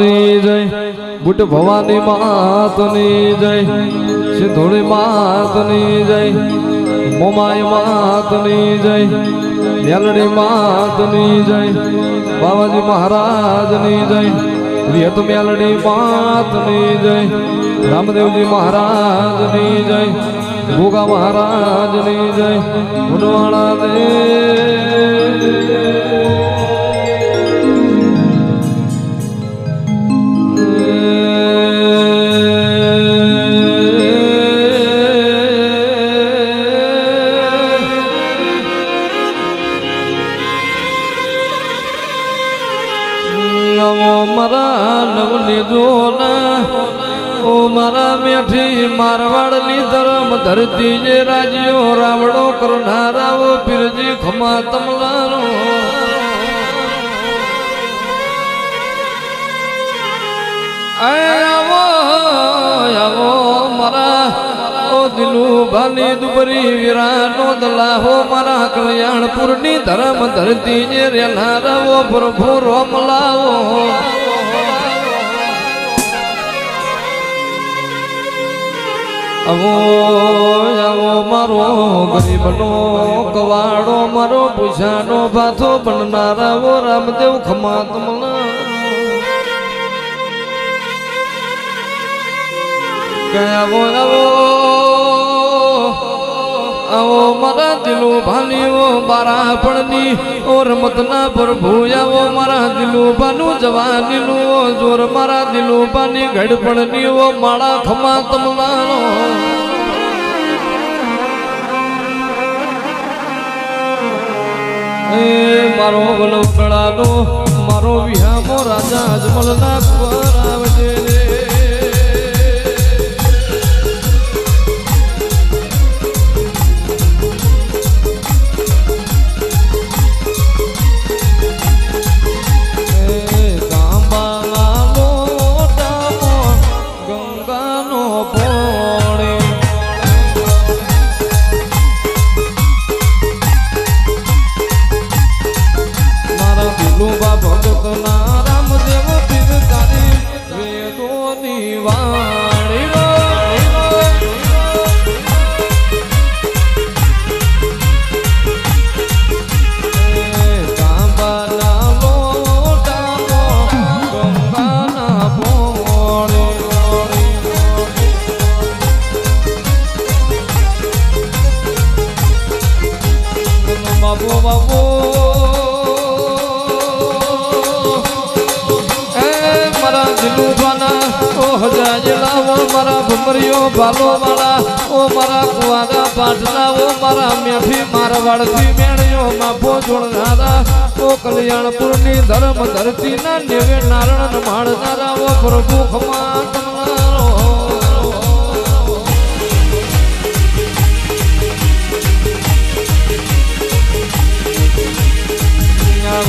જય, બુટ ભવાની માતની જય સિંધોળી માતની જય, મોમાઈ માતની જય મેલડી માતની જય બાબાજી મહારાજની જય વિહત મેલડી માતની જય, રામદેવજી મહારાજની જય ભોગા મહારાજની જય ગુણવાળા દેવ નમો મારા નવ લીધો ઓ મારા મેઠી મારવાડની ધર્મ ધરતી જે રાજ્યો રાવડો કરનારાઓ પીરજી ખમા તમલાનો. આવો આવો મારા, ઓ દિલુ ભાની દુબરી વિરાનો દલાહો કલ્યાણપુરની ધર્મ ધરતી જે રેનારાઓ પ્રભુ રોમ લાવો. આવો આવો મારો ગરીબનો કવાડો, મારો પૂછાનો ભાથો બનનારાઓ રામદેવ ખમા કયા આવો આવો આવો મારા દિલું ભાલીઓ, બારા પણની ઓ રમતના પ્રભુ, આવો મારા દિલો જવા દિલું ઓ જોર મારા દિલો બાની ઘડપણની ઓ, માળા ખમા તમલાનો. એ મારો વલવકડાનો મારો વિહામો રાજા અજમલના કુંવર આવજે મારા ભમરીઓ ભાલો વાળા ઓ મારા કુવાડા પાટલા ઓ મારા મેઠી મારવાડથી મેળીઓ માફો જોડનારા ઓ કલ્યાણપુરની ધર્મ ધરતીના નેવે નારણ માળનારા ઓ પ્રભુ ખમા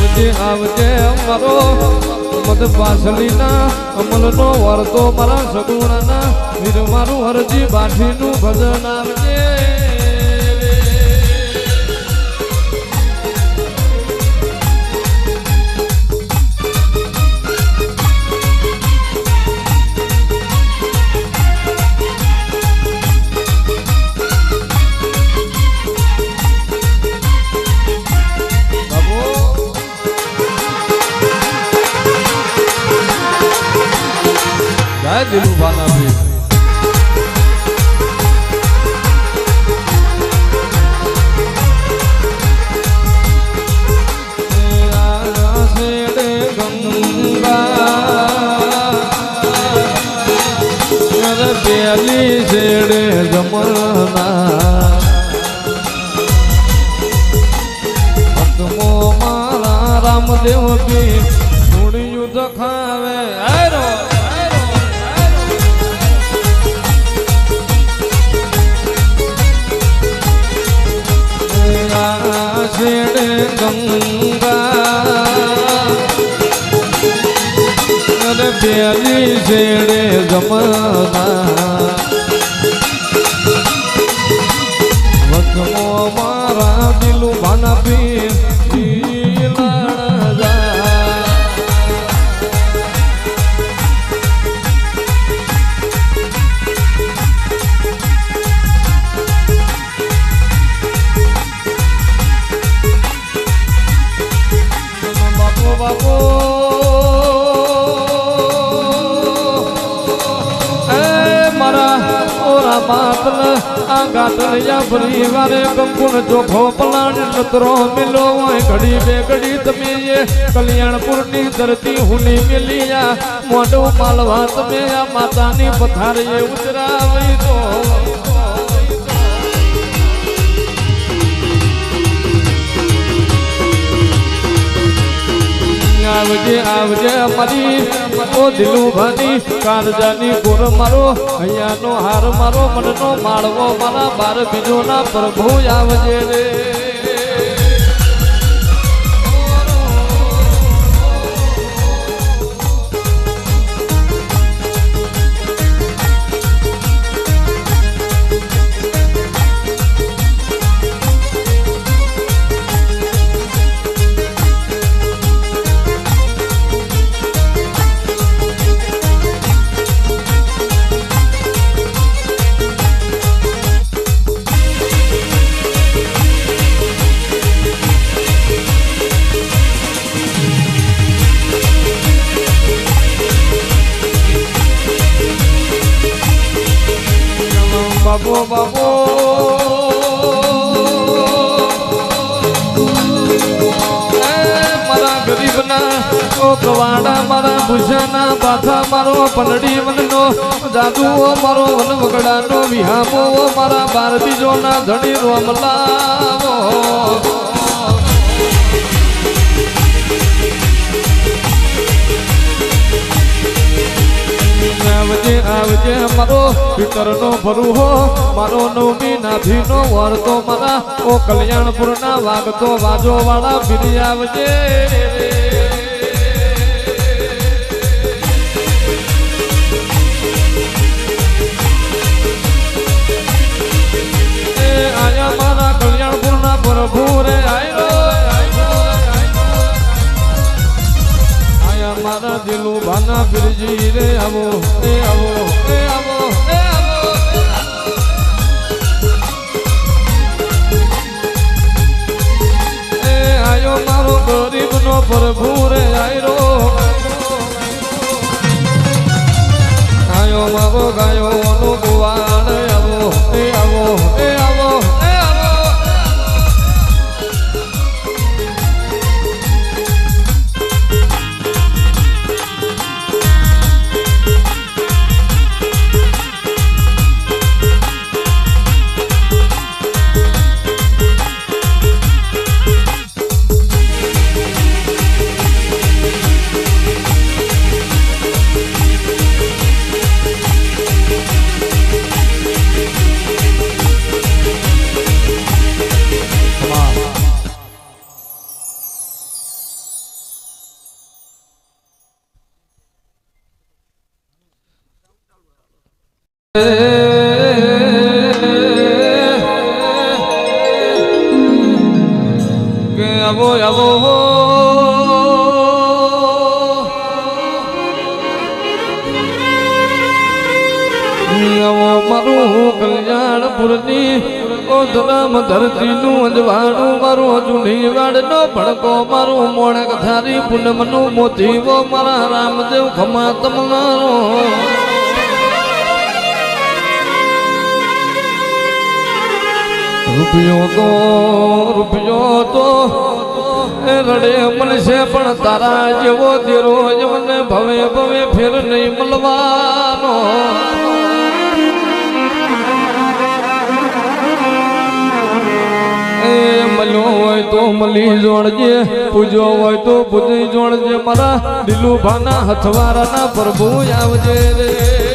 આવજે આવજે અમારો. મદ પાછળીના અમલનો વરતો મારા સગુણાના. વીર મારું હરજી બાઠીનું ભજન આવજે. જય દિલુભાના ભીમ પેલી છેડે જમના ભક્તમો મારા રામદેવ ગંગા પેલી છેડે જમના માતલ આ ગાટલિયા વારે કંકુન ચોખો પલાણ નતરો મિલો હોય ઘડી બે ઘડી તમે એ કલ્યાણપુરની ધરતી હુની મિલિયા. મોઢું માલવા તમે આ માતાની પથારીએ ઉતરાવી આવજે અમારી ઓ દિલુ ભાની, કારજાની ગોર મારો, અહીંયાનો હાર મારો, મનનો માળવો મારા બાર બીજો ના પ્રભુ આવજે રે. બાબો મારા ગરીબના ઓ કવાડા મારા ભૂષાના પાથા મારો પલડી વનનો જાદુ ઓ મારો વન વગડાનો વિહામો, મારા બાર બીજોના ધણી રોમલાવો આવજે આવજે મારો પિતરનો ભરું હો. મારો નવમી નાભીનો વરતો મારા ઓ કલ્યાણપુરના વાગતો વાજો વાળા ફીરી આવજે. આયા મારા કલ્યાણપુરના પ્રભુ રે, આયા. દિલુ ભાના ફિરજી રે આવો એ આવો એ આવો એ આવો એ આયો મારો ગરીબનો પ્રભુ રે, આયરો. આયો મારો ગાયો નો કે આવો આવો આવો મારું કલ્યાણપુરની ઓ ધરામ ધરતીનું અજવાળું મારો જૂની વાડનો ભડકો મારું મોણક થારી પૂનમનું મોતીવો મારા રામદેવ ખમા તમારો રૂપિયો તો રૂપિયો તો એ રડે મળશે પણ તારા જેવો દેરો જ મને ભવે ભવે ફેર નહીં મળવાનો. મળ્યો હોય તો મળી જોડજે પૂજો હોય તો પૂજી જોડજે. મારા દિલુ હથવારાના પ્રભુ આવજે રે.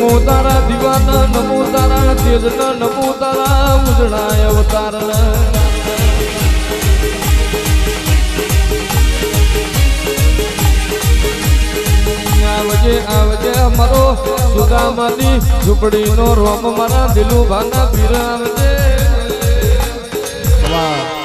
નમો તારા દીવાના, નમો તારા તેજના, નમો તારા ઉજળાય અવતારના. આવજે આવજે અમારો સુદામાની ઝૂંપડીનો રોમ, મારા દિલુ ભાના પીર આવજે વાહ.